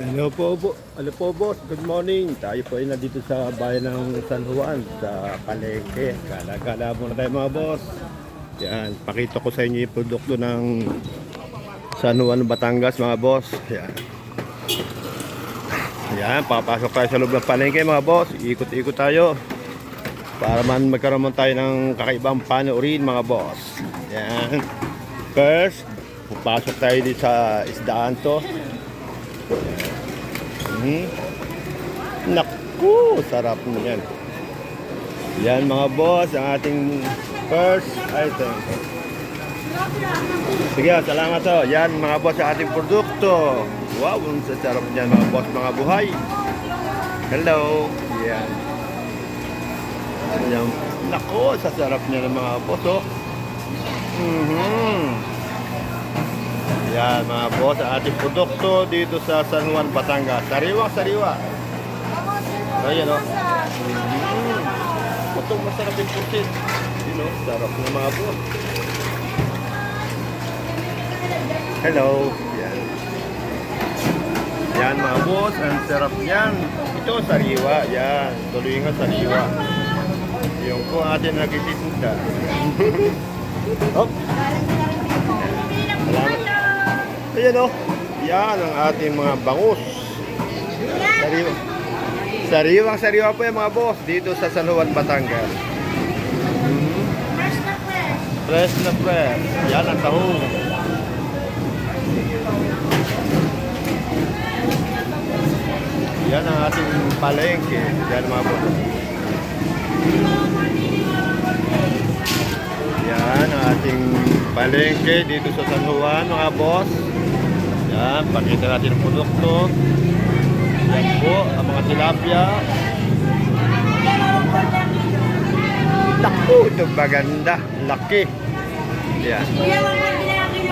Hello po, po. Hello po, boss. Good morning. Tayo po ay nandito sa bayan ng San Juan, sa Palengke. Gala-gala muna tayo mga boss. Yan, pakita ko sa inyo yung produkto ng San Juan, Batangas mga boss. Yan. Yan, papasok tayo sa loob ng palengke mga boss. Ikot-ikot tayo. Para man magkaroon tayo ng kakaibang panoorin mga boss. Yan. First, papasok tayo dito sa isdaan to. Hmm. Naku, sarap niyan. Yan mga boss, ang ating first item. Sige, salamat to. Yan mga boss, ang ating produkto. Wow, ang sarap niyan mga boss, mga buhay. Hello. Yan. Yan. Naku, sa sarap niya mga boss, oh. Mhm. Yan mga boss, ating produkto dito sa San Juan, Batangas. Sariwa, sariwa. Ayan o. Mm. Ito masarap yung pusit. You know, sarap ng mga boss. Hello. Yan. Yan mga boss, ang sarap niyan. Ito sariwa, yan. Tuloy nga sariwa. Yung po atin nagtitinda. Hop. Ayan o. Yan ang ating mga bangus. Sariwa. Sariwang sariwa po yan mga boss dito sa San Juan, Batangas. Mhm. Fresh na fresh. Yan ang tahong. Yan ang ating palengke. Yan mga boss. Yan ang ating palengke dito sa San Juan mga boss. Yan, pakita natin ang produkto. Yan po, ang mga tilapia. Naku, ito maganda. Laki. Yan.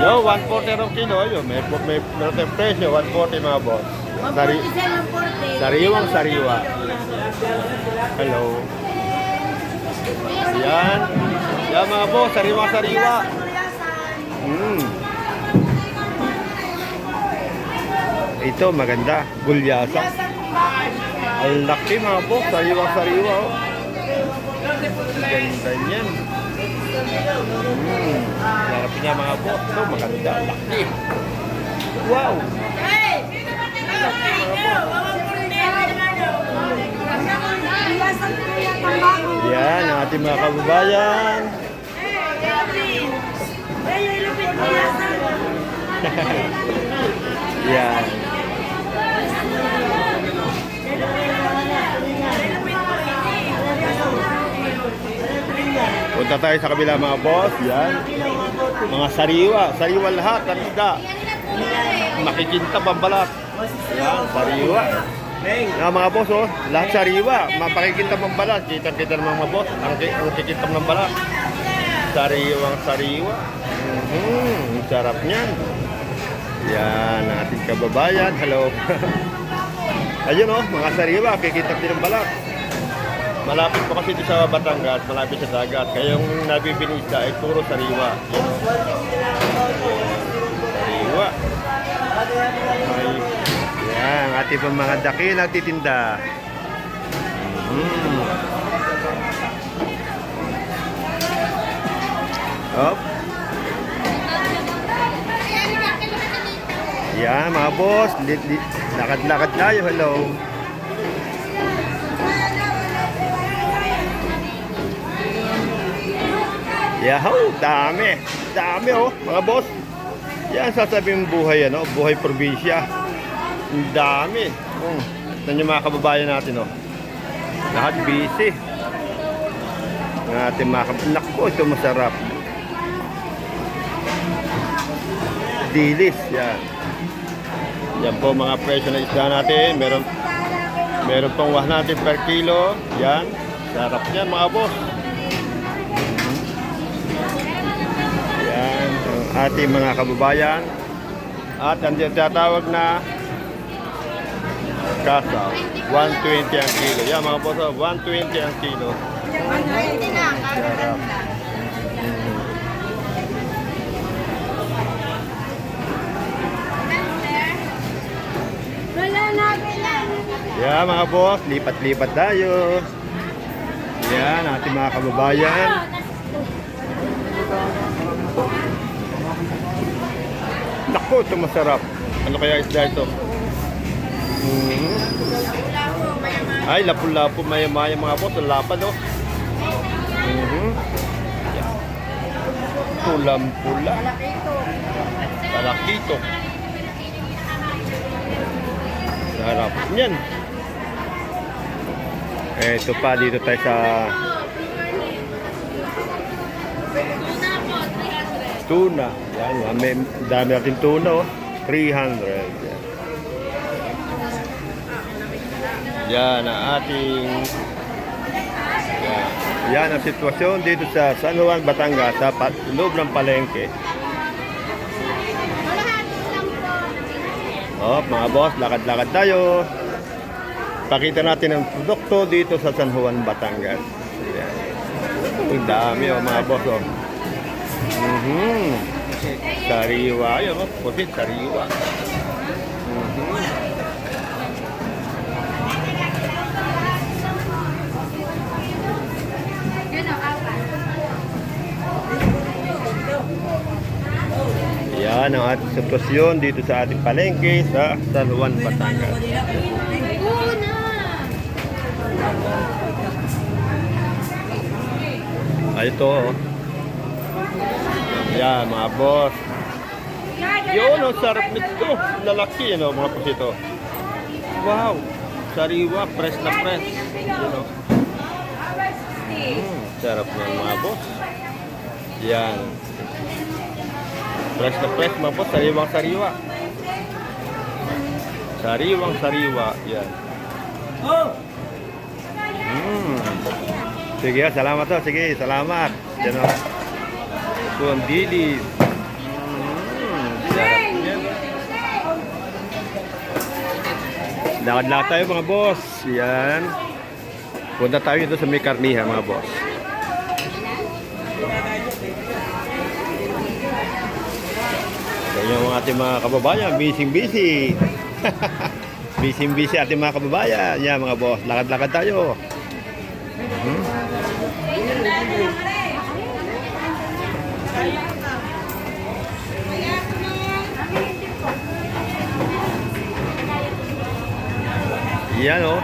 Yo, 140 ang kilo. Yo, may, may, meron tayong presyo, 140 mga boss. Sari, sariwang sariwa. Hello. Yan. Yan mga boss, sariwang sariwa. Mm. Ito maganda, gulyasa. Ang laki mga boss, sariwang sariwa. Oh. Ganda niyan. Mm. Sarap niya mga boss. Ito maganda, laki. Wow! Yan, ang ating mga kababayan. Yan. Punta tayo sa kabila mga boss. Yan. Mga sariwa. Sariwa lahat. Ang isda. Makikinta pambalat. Yan, sariwa. Nga mga boss, oh, lahat sariwa. Mapakikinta pambalat. Kita-kita ng mga boss. Ang, ang kikinta ng balat. Sariwang sariwa. Mhm, ang sarap niyan. Yan, ating kababayan. Hello. Ayun oh, mga sariwa, kikita din ng balat. Malapit po kasi dito sa Batangas, malapit sa dagat. Kaya yung nabibili isda ay puro sariwa. Yan. Sariwa. Ay, yan, ating pong mga dakil nagtitinda. Mm. Op. Yan, mga boss. Lakad-lakad tayo. Hello. Yahoo! Dami! Dami oh, mga boss. Yan, sasabihin buhay ano, buhay probinsya. Ang dami. Oh, ito yung mga kababayan natin oh. Lahat busy. Ang ating mga kababayan. Naku, ito masarap. Dilis, yan. Yan po mga presyo na isda natin. Meron meron pong 100 per kilo. Yan. Sarap yan mga boss. Yan. Ang ating mga kababayan. At ang tatawag na kasa. 120 ang kilo. Yan mga boss. oh, 120 ang kilo. Sarap. Wala Yan mga boss, lipat-lipat tayo. Yan, ating mga kababayan. Naku, ito masarap. Ano kaya isda ito? Mhm. Ay, lapu-lapu, maya-maya mga boss. Ang lapad, oh. Mhm. Yan. Tulam-pula. Talakito. Sarap niyan. Eh, ito pa, dito tayo sa tuna. Yan, ah, may dami natin tuna, oh. 300. Yan. Yan ang ating yan. Ang sitwasyon dito sa San Juan, Batangas sa loob ng palengke. Oh, mga boss, lakad-lakad tayo. Pakita natin ang produkto dito sa San Juan, Batangas. Yan. Ang dami oh, mga boss. Oh. Mhm. Sariwa. Ayun, oh. Pusit, sariwa. Mhm. Yan ang ating sitwasyon dito sa ating palengke sa San Juan, Batangas. Ay, ito. Oh. Yan, mga boss. Yun, ang sarap nito. Lalaki, ano, mga pusito. Wow. Sariwa, press na press. Yun, oh. Mm, sarap niyan, mga boss. Yan. Press na press, mga boss. Sariwang sariwa. Sariwang sariwa. Yan. Mm. Sige, salamat to. Sige, salamat. Yan o. Sarap yan. Lakad-lakad tayo mga boss. Yan. Punta tayo dito sa may karniha mga boss. Yan yung ating mga kababayan. Busy-busy. Busy-busy ating mga kababayan. Yan mga boss. Lakad-lakad tayo. Mhm. Yan oh.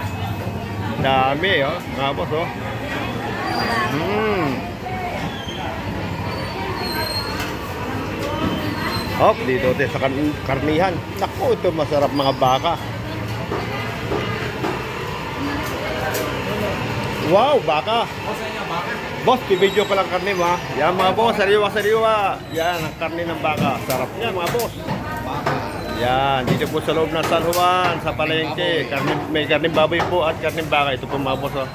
Dami oh. Mga boss oh. Hop, dito tayo sa kar- karnihan. Naku, ito masarap mga baka. Wow, baka. Boss, pibidyo ko lang karne mo ha. Yan mga boss, sariwa-sariwa. Yan, ang karne ng baka. Sarap niya mga boss. Yan, dito po sa loob ng San Juan, sa palengke. Karne, may karne baboy po at karne baka. Ito po mga boss. Oh.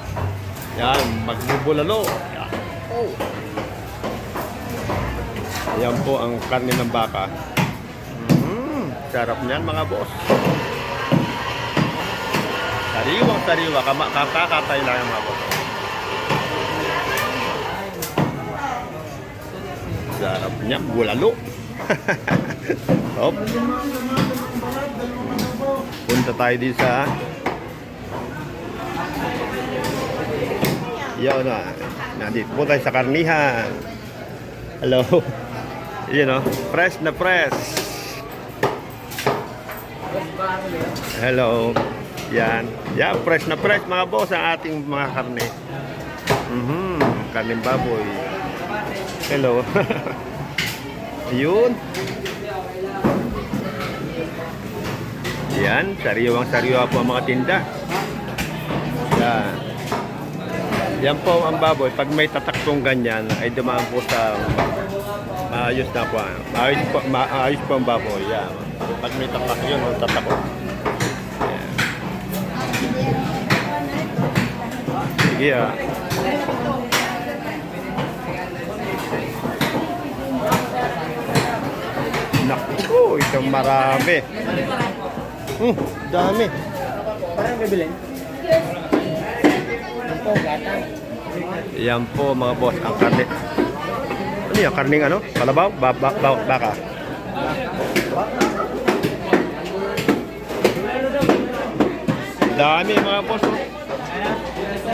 Yan, magbubulalo. Yan. Oh. Yan po ang karne ng baka. Mm, sarap niyan mga boss. Sariwang sariwa, kakakatay lang mga boss. Sarap niya, bulalo. Hop. Punta tayo din sa Yan na. Nandito po tayo sa karnihan. Hello. Yun know, fresh na fresh. Hello. Yan. Yan, fresh na fresh mga boss ang ating mga karne. Mhm, karne baboy. Hello. Ayun. Yan, sariwang sariwa po ang mga tinda. Yan. Yan po ang baboy. Pag may tatak pong ganyan, ay dumaan po sa maayos na po. Maayos po, maayos po ang baboy. Yan. Pag may tatak yun, tatak po. Yan. Sige ah. Naku, itong marami. Hmm, dami. Parang bibilin. Yan po mga boss, ang karne. Ano yan? Karning ano? Kalabaw? Ba ba ba baka? Dami mga boss. oh.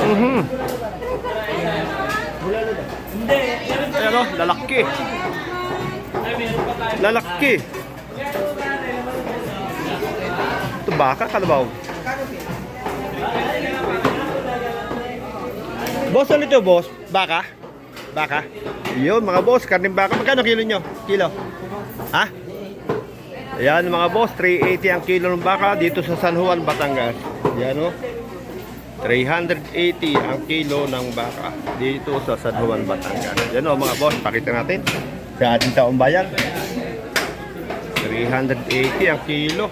Mhm. Ayan o, lalaki. Lalaki. Ito baka, kalabaw. Boss, ano ito, boss? Baka? Baka? Yun, mga boss, karning baka. Magkano kilo nyo? Kilo? Ha? Ayan, mga boss, 380 ang kilo ng baka dito sa San Juan, Batangas. Ayan, oh. 380 ang kilo ng baka dito sa San Juan, Batangas. Yan o mga boss, pakita natin sa ating taong bayan. 380 ang kilo.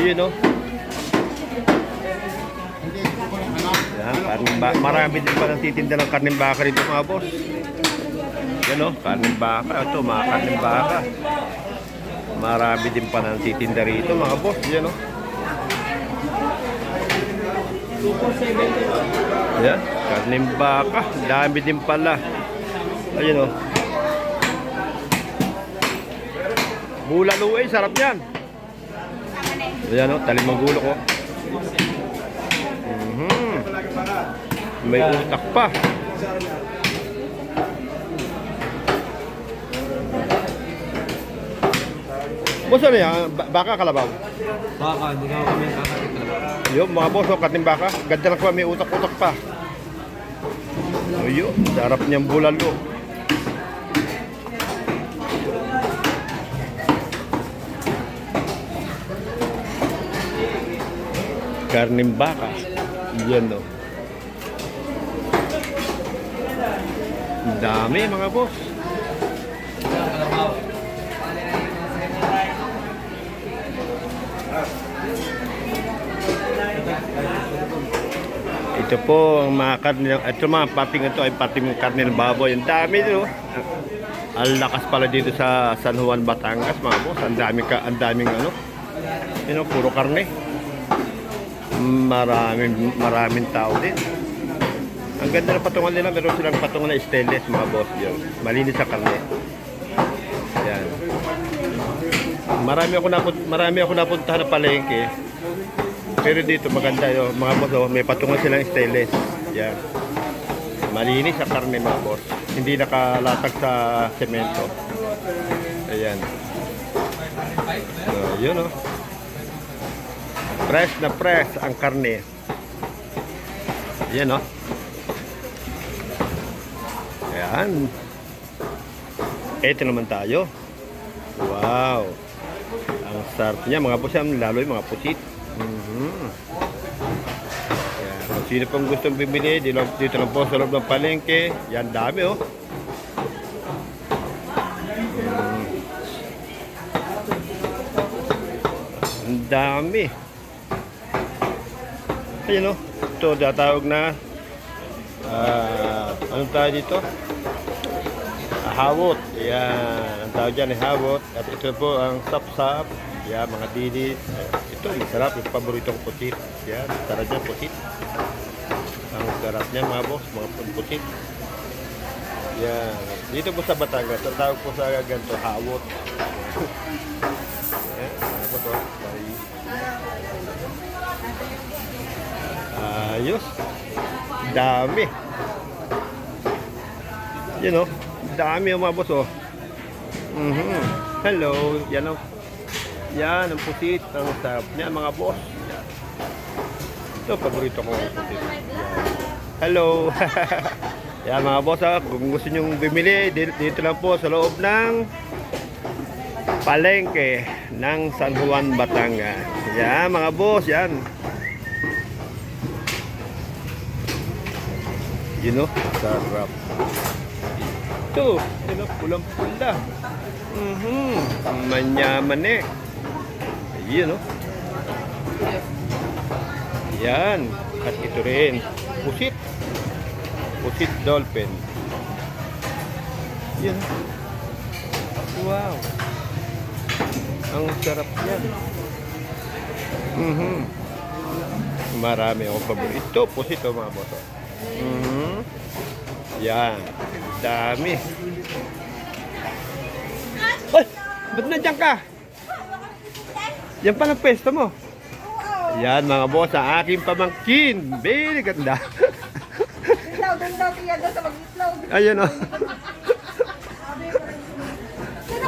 Ayun o. Yan, karning ba marami din pa nagtitinda ng karning baka rito mga boss. Yan o, karning baka. Ito, mga karning baka. Marami din pa nagtitinda rito mga boss. Yan o. Ayan, karning baka. Dami din pala. Ayun o. Bulalo eh, sarap yan. Ayan o, talimang gulo ko. Mhm. May utak pa. Boss, ano yan? Ba- Baka kalabaw? Baka, hindi ka kami kakakit talaga. Yo, mga boss, oh, kating baka. Ganda lang pa, may utak-utak pa. Ayun, sarap niyang bulalo. Karning baka. Yan o. Dami mga boss. Ito po ang mga karne ito mga pating ito ay pating karne ng baboy. Ang dami no. Ang lakas pala dito sa San Juan, Batangas mga boss. Ang dami ka, ang daming ano. You know, puro karne. Maraming maraming tao din. Ang ganda ng patungan nila, meron silang patungan na stainless mga boss yun. Malinis sa karne. Yan. Marami ako napun marami ako napuntahan na palengke. Pero dito maganda yung mga boss, oh, may patungan silang stainless. Yan. Malinis sa karne mga boss. Hindi nakalatag sa semento. Ayan. So, yun oh. Fresh na fresh ang karne. Yan oh. Ayan. Ito naman tayo. Wow. Ang sarap niya mga yan, lalo yung mga pusit. Mhm. Yan. Kung sino pong gustong bibili, dito, lang po sa loob ng palengke. Yan, dami oh. Mm. Dami. Ayun oh. Ito, datawag na ah anong tawag dito? Ah, hawot. Yan. Ang tawag dyan ay hawot. At ito po ang sap-sap. Yan, mga dilis. Ito, masarap. Yung paborito kong putit. Yan, sarap niya, putit. Ang sarap niya, mga boss. Mga putit. Yan. Dito po sa Batangas, ang tawag po sa ganito, hawot. Yan, Ayos. Dami. Yan o. Dami boss oh. Mhm. Hello. Yan o. Yan ang pusit. Ang sarap niya mga boss. Ito paborito ko ang. Hello. Yan mga boss ah. Kung gusto nyo bumili, dito, dito lang po sa loob ng palengke ng San Juan, Batangas. Yan mga boss. Yan. You know, sarap. Ito, you know, pulang-pula. Mhm. Manyaman eh. Yun, no? Yan. At ito rin. Pusit. Pusit dolphin. Yan. Wow. Ang sarap yan. Mhm. Marami akong paborito. Ito, pusit oh, mga boto. Mhm. Yan. Dami. Ay! Ba't nandiyan ka? Yan pa ang pwesto mo. Yan mga boss, ang aking pamangkin. Very ganda. Itlog, doon daw tiya doon sa mag-itlog. Ayun o.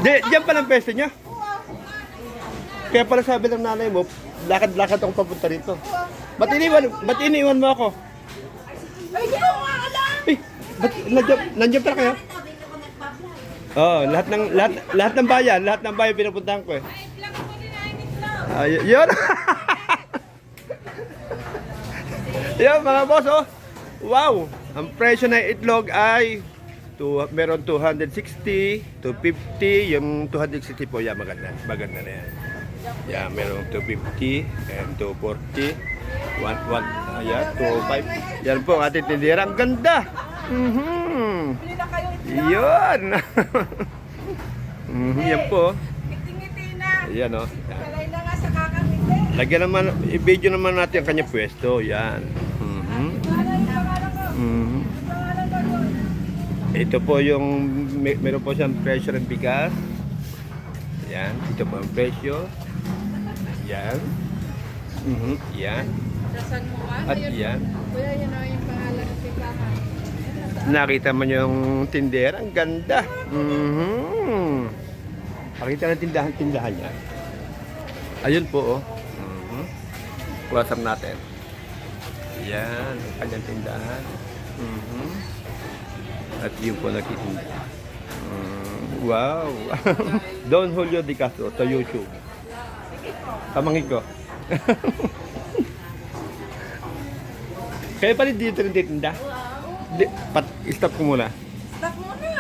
Di, diyan pa lang pwesto niya. Kaya pala sabi ng nanay mo, lakad-lakad ako papunta rito. Ba't iniwan, ba't iniwan mo ako? Ay, di ko nga alam! Ba't nandiyan, nandiyan pala kayo? Oh, lahat ng lahat lahat ng bayan, lahat ng bayan pinupuntahan ko eh. Ay, yun. yun mga boss oh. Wow, ang presyo ng itlog ay to, meron 260, 250, yung 260 po yan maganda. Maganda na yan. Yan, meron 250 and 240. 1, 1, ayan, 25. Yan po ang ating tindera. Ang ganda! Mhm. Bili na kayo itlog. Yun! Mhm, yan po. Ngiti-ngiti na. Ayan o. Oh. Kalay na nga sa kakangiti. Lagyan naman, i-video naman natin ang kanyang pwesto. Yan. Mhm. Mhm. Ito po yung, may, meron po siyang presyo ng bigas. Yan. Ito po ang presyo. Yan. Mhm. Yan. At yan. Kuya, yun na yung. Nakita mo yung tindera. Ang ganda. Mhm. Pakita ng tindahan-tindahan niya. Ayun po, oh. Mhm. Kuwasap natin. Yan, ang kanyang tindahan. Mhm. At yun po nagtitinda. Mm, wow! Don Julio Di Castro sa YouTube. Kamangin ko. Kaya pa rin dito rin titinda? Di, pat, stop ko muna. Stop mo na.